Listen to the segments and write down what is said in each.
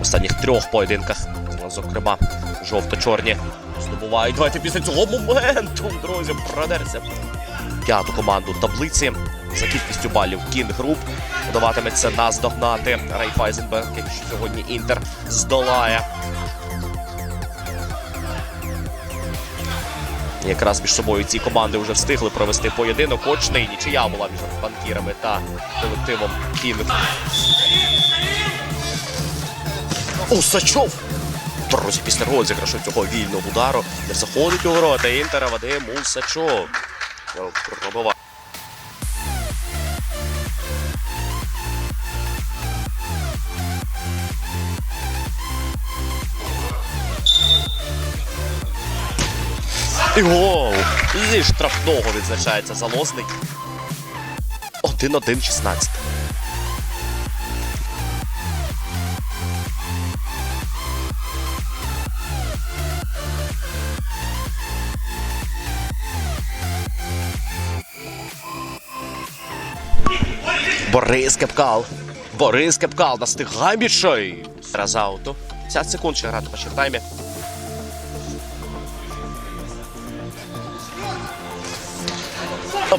останніх трьох поєдинках. Зокрема, жовто-чорні здобувають. Давайте після цього моменту, друзі, продерся. П'яту команду таблиці за кількістю балів Кінг Груп вдаватиметься наздогнати Райфайзенберг, якщо сьогодні Інтер здолає. Якраз між собою ці команди вже встигли провести поєдинок. Очний нічия була між банкірами та колективом Кінг. Усачов! Друзі, після розіграшу цього вільного удару не заходить у ворота Інтера Вадим Усачов. Пробива. І гол! Зі штрафного відзначається залозник. 1-1-16. Борис Кепкал. Борис Кепкал настигає більший. Раз ауту. 50 секунд ще грати по таймі.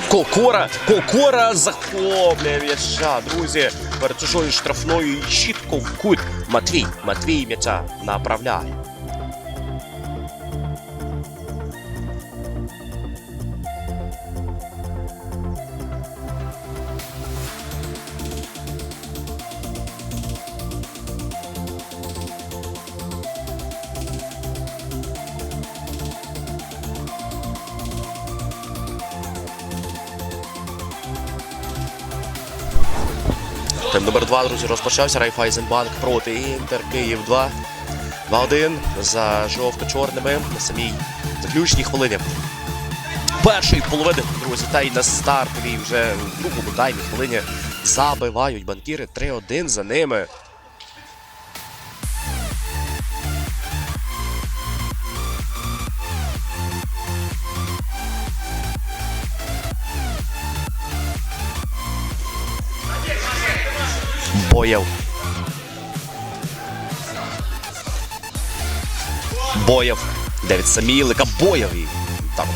Кокора, Кокора захоплює м'яча, друзі. Перед чужою штрафною чітко в кут. Матвій, Матвій м'яча направляє. Тим номер 2, друзі, розпочався. Райфайзенбанк проти Інтер Київ 2. 2-1 за жовто-чорними на самій заключній хвилині. Першої половини, друзі, та й на стартовій вже в другому таймі хвилині забивають банкіри 3-1 за ними. Боєв. Боєв. Девід Самілика. Боєв. І там.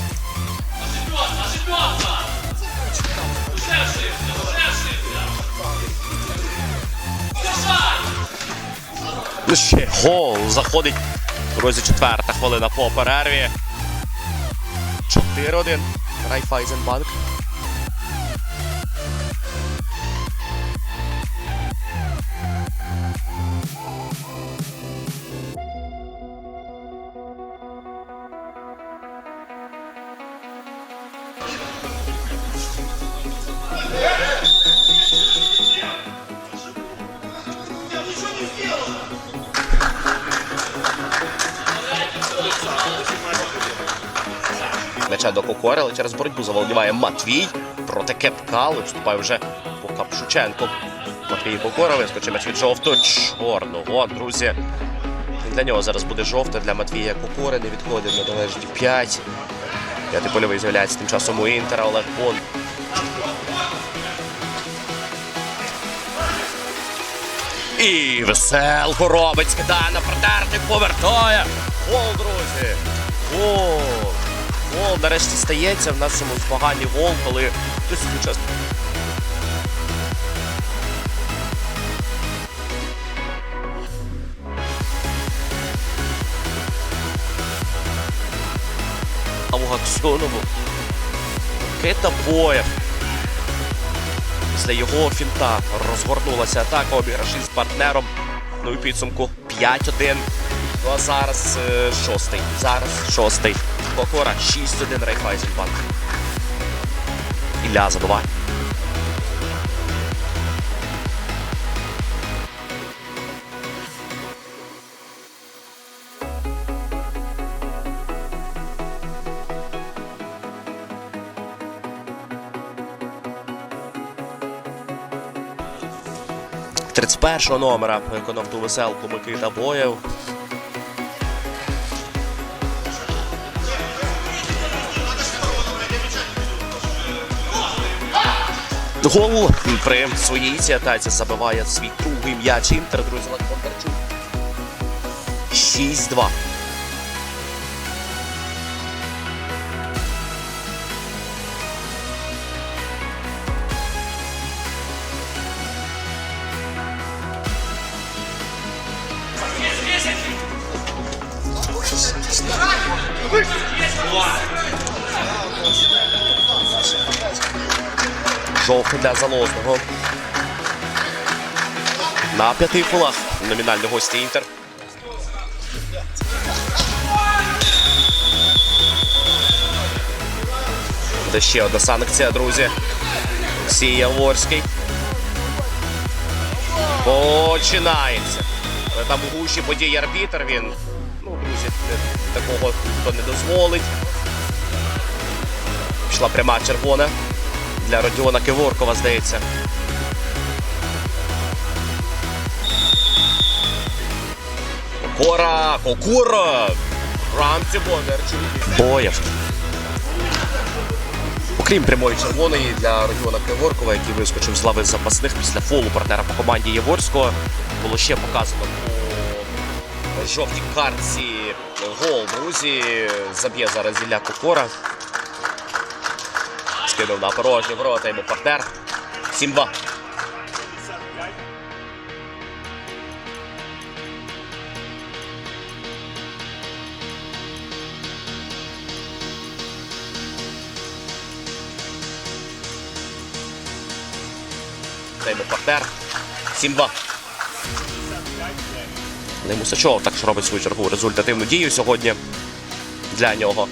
Ну ще гол заходить. Друзі, четверта хвилина по перерві. 4-1. Райфайзенбанк. М'яча до Кокори, але через боротьбу заволодіває Матвій проти Кепкалу. Вступає вже по Капшученко. Матвій Кокора вискочив м'яч від жовто-чорного. Друзі. Для нього зараз буде жовте, для Матвія Кокори не відходить на належні 5. П'ятий польовий з'являється тим часом у Інтера Олег Бон. І веселко робить, скидає на протертик, повертає. Гол, друзі! Гол! Гол нарешті стається в нашому змаганні гол, коли хтось учасник. Аксьонову. Кита Боєв. Після його фінта розгорнулася атака, обіграші з партнером. Ну і підсумку 5-1. Ну а зараз е, шостий. Зараз шостий. Кокора 6-1 Райфайзенбанк. Ілля забиває. Тридцять першого номера виконав веселку Микита Боєв. Гол при своїй цій атаці забиває свій другий м'яч. Інтер, друзі, Олег 6-2. Жовтий для залозного. На п'яти фолах номінальні гості Інтер. Де ще одна санкція, друзі. Олексій Яворський. Починається. Але там у гущі події арбітр він. Ну, друзі, такого ніхто не дозволить. Пішла пряма червона для Родіона Киворкова, здається. Кокора! Кокора! Рамці Бондарчук. Боєв. Окрім прямої червоної для Родіона Криворкова, який вискочив з лави запасних після фолу партнера по команді Єворського, було ще показано по жовтій картці гол, друзі. Заб'є зараз Ілля Кокора. Скинув на порожні ворота йому партнер. 7-2. Це йому партнер. 7-2. Не Мусачов також робить свою чергу результативну дію сьогодні для нього.